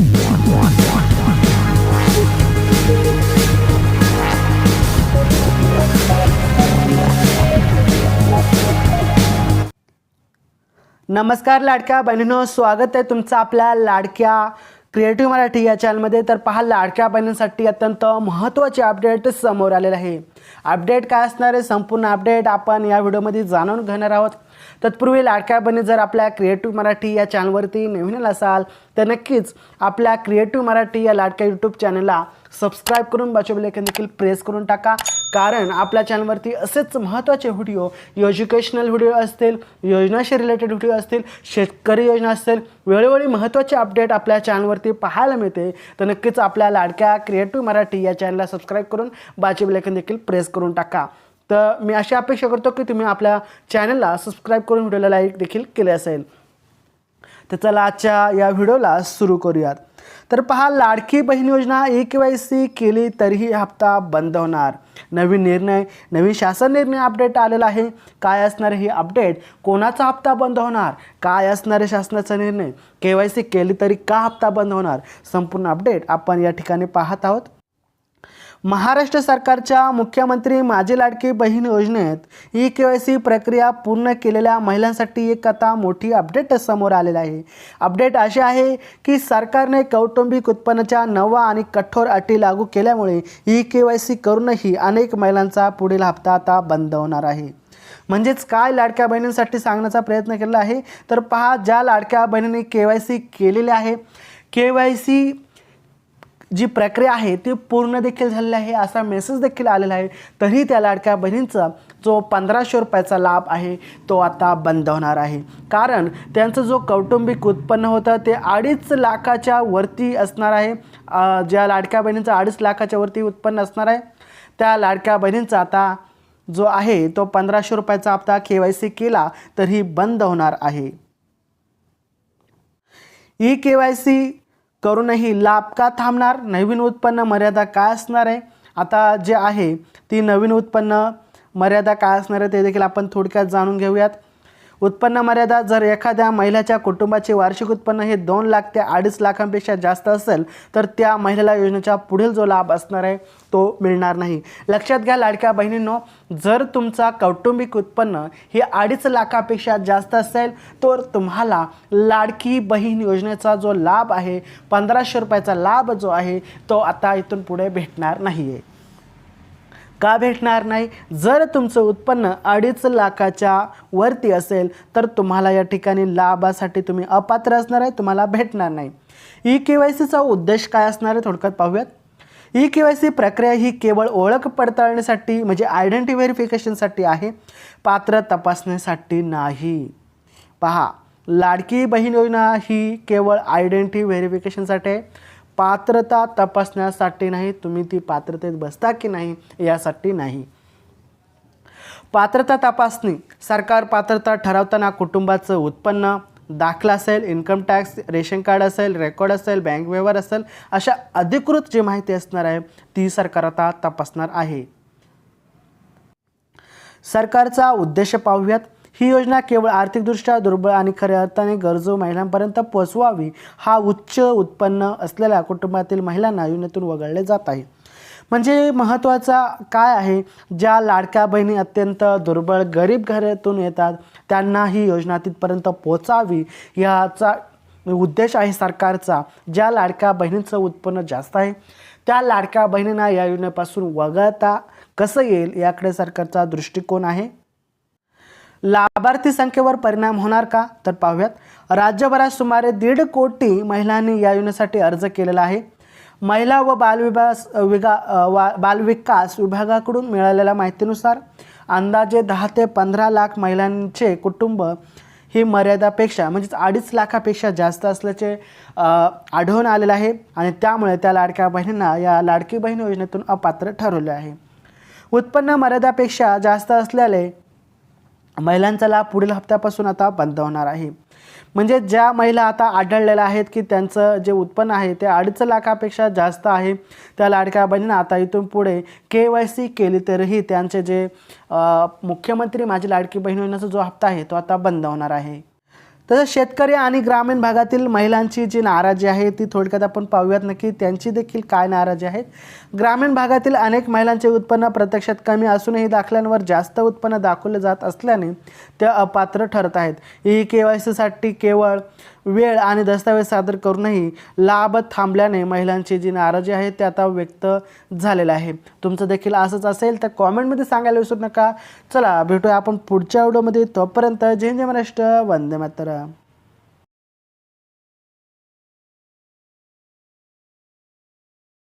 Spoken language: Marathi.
नमस्कार लाडक्या बहिणींनो स्वागत आहे तुमचं आपल्या लाडक्या क्रिएटिव्ह मराठी या चॅनलमध्ये तर पहा लाडक्या बहिणींसाठी अत्यंत महत्त्वाचे अपडेट समोर आलेले आहे. अपडेट काय असणार आहे? संपूर्ण अपडेट आपण या व्हिडिओमध्ये जाणून घेणार आहोत. तत्पूर्वी लाडक्या बने जर आपल्या क्रिएटिव्ह मराठी या चॅनलवरती नवीन असाल तर नक्कीच आपल्या क्रिएटिव्ह मराठी या लाडक्या यूट्यूब चॅनलला सबस्क्राईब करून बाजू लेखन देखील प्रेस करून टाका. कारण आपल्या चॅनलवरती असेच महत्त्वाचे व्हिडिओ एज्युकेशनल व्हिडिओ असतील योजनाशी रिलेटेड व्हिडिओ असतील शेतकरी योजना असतील वेळोवेळी महत्त्वाचे अपडेट आपल्या चॅनलवरती पाहायला मिळते. तर नक्कीच आपल्या लाडक्या क्रिएटिव्ह मराठी या चॅनलला सबस्क्राईब करून बाजू लेखन देखील प्रेस करून टाका. तर मी अशी अपेक्षा करतो की तुम्ही आपल्या चॅनलला सबस्क्राईब करून व्हिडिओला लाईक देखील केले असेल. तर चला आजच्या या व्हिडिओला सुरू करूयात. तर पहा लाडकी बहीण योजना ई के वाय सी केली तरीही हप्ता बंद होणार. नवीन निर्णय नवीन शासन निर्णय अपडेट आलेला आहे. काय असणार हे अपडेट कोणाचा हप्ता बंद होणार? काय असणार आहे शासनाचा निर्णय? के वाय सी केली तरी का हप्ता बंद होणार? संपूर्ण अपडेट आपण या ठिकाणी पाहत आहोत. महाराष्ट्र सरकारच्या मुख्यमंत्री माझी लाडकी बहीण योजनेत ई के वाय सी प्रक्रिया पूर्ण केलेल्या महिलांसाठी एक आता मोठी अपडेट समोर आलेलं आहे. अपडेट अशी आहे की सरकारने कौटुंबिक उत्पन्नाच्या नवा आणि कठोर अटी लागू केल्यामुळे ई के वाय सी करूनही अनेक महिलांचा पुढील हप्ता आता बंद होणार आहे. म्हणजेच काय लाडक्या बहिणींसाठी सांगण्याचा प्रयत्न केला आहे? तर पहा ज्या लाडक्या बहिणींनी के वाय सी केलेली आहे के वाय सी जी प्रक्रिया आहे ती पूर्ण देखील झालेली आहे असा मेसेज देखील आलेला आहे. तरी त्या लाडक्या बहिणींचा जो पंधराशे रुपयाचा लाभ आहे तो आता बंद होणार आहे. कारण त्यांचं जो कौटुंबिक उत्पन्न होतं ते अडीच लाखाच्या वरती असणार आहे. ज्या लाडक्या बहिणींचं अडीच लाखाच्या वरती उत्पन्न असणार आहे त्या लाडक्या बहिणींचा आता जो आहे तो पंधराशे रुपयाचा हप्ता के वाय सी केला तरी बंद होणार आहे. ई के वाय सी करूनही लाभ का थांबणार? नवीन उत्पन्न मर्यादा काय असणार आहे? आता जे आहे ती नवीन उत्पन्न मर्यादा काय असणार आहे ते देखील आपण थोडक्यात जाणून घेऊयात. उत्पन्न मर्यादा जर एखाद्या महिलेच्या कुटुंबाचे वार्षिक उत्पन्न हे दोन लाख ते अडीच लाखांपेक्षा जास्त असेल तर त्या महिलेला योजनेचा पुढील जो लाभ असणार आहे तो मिळणार नाही. लक्षात घ्या लाडक्या बहिणींनो जर तुमचा कौटुंबिक उत्पन्न हे अडीच लाखापेक्षा जास्त असेल तर तुम्हाला लाडकी बहीण योजनेचा जो लाभ आहे पंधराशे रुपयाचा लाभ जो आहे तो आता इथून पुढे भेटणार नाही आहे का भेटणार नाही? जर तुमचं उत्पन्न अडीच लाखाच्या वरती असेल तर तुम्हाला या ठिकाणी लाभासाठी तुम्ही अपात्र असणार आहे तुम्हाला भेटणार नाही. ई के वाय सीचा उद्देश काय असणार आहे थोडक्यात पाहूयात. ई के वाय सी प्रक्रिया ही केवळ ओळख पडताळणीसाठी म्हणजे आयडेंटिटी व्हेरिफिकेशनसाठी आहे पात्र तपासण्यासाठी नाही. पहा लाडकी बहीण योजना ही केवळ आयडेंटिटी व्हेरिफिकेशनसाठी आहे. पात्रता तपासण्यासाठी नाही तुम्ही ती पात्रतेत बसता की नाही यासाठी नाही. पात्रता तपासणी सरकार पात्रता ठरवताना कुटुंबाचं उत्पन्न दाखला असेल इन्कम टॅक्स रेशन कार्ड असेल रेकॉर्ड असेल बँक व्यवहार असेल अशा अधिकृत जी माहिती असणार आहे ती सरकार आता तपासणार आहे. सरकारचा उद्देश पाहूयात. ही योजना केवळ आर्थिकदृष्ट्या दुर्बळ आणि खऱ्या अर्थाने गरजू महिलांपर्यंत पोचवावी हा उच्च उत्पन्न असलेल्या कुटुंबातील महिलांना योजनेतून वगळले जात आहे. म्हणजे महत्त्वाचा काय आहे? ज्या लाडक्या बहिणी अत्यंत दुर्बळ गरीब घरातून येतात त्यांना ही योजना तिथपर्यंत पोचावी याचा उद्देश आहे सरकारचा. ज्या लाडक्या बहिणींचं उत्पन्न जास्त आहे त्या लाडक्या बहिणींना या योजनेपासून वगळता कसं येईल याकडे सरकारचा दृष्टिकोन आहे. लाभार्थी संख्येवर परिणाम होणार का? तर पाहूयात. राज्यभरात सुमारे दीड कोटी महिलांनी या योजनेसाठी अर्ज केलेला आहे. महिला व बालविकास विगा वा बालविकास विभागाकडून मिळालेल्या माहितीनुसार अंदाजे दहा ते पंधरा लाख महिलांचे कुटुंब ही मर्यादापेक्षा म्हणजेच अडीच लाखापेक्षा जास्त असल्याचे आढळून आलेलं आहे आणि त्यामुळे त्या लाडक्या बहिणींना या लाडकी बहीण योजनेतून अपात्र ठरवले आहे. उत्पन्न मर्यादापेक्षा जास्त असल्याने महिलांचा लाभ पुढील हप्त्यापासून आता बंद होणार आहे. म्हणजे ज्या महिला आता आढळलेल्या आहेत की त्यांचं जे उत्पन्न आहे ते अडीच लाखापेक्षा जास्त आहे त्या लाडक्या बहिणींना आता इथून पुढे के वाय सी केली तरीही त्यांचे जे मुख्यमंत्री माझी लाडकी बहीण योजनेचा जो हप्ता आहे तो आता बंद होणार आहे. तसंच शेतकरी आणि ग्रामीण भागातील महिलांची जी नाराजी आहे ती थोडक्यात आपण पाहूयात. नक्की त्यांची देखील काय नाराजी आहेत? ग्रामीण भागातील अनेक महिलांचे उत्पन्न प्रत्यक्षात कमी असूनही दाखल्यांवर जास्त उत्पन्न दाखवले जात असल्याने ते अपात्र ठरत आहेत. ई के वाय सीसाठी केवळ वेळ आणि दस्तावेज सादर करूनही लाभ थांबल्याने महिलांची जी नाराजी आहे ते आता व्यक्त झालेलं आहे. तुमचं देखील असंच असेल तर कॉमेंटमध्ये सांगायला विसरू नका. चला भेटूया आपण पुढच्या व्हिडिओमध्ये. तोपर्यंत जय जय महाराष्ट्र. वंदे मातरम.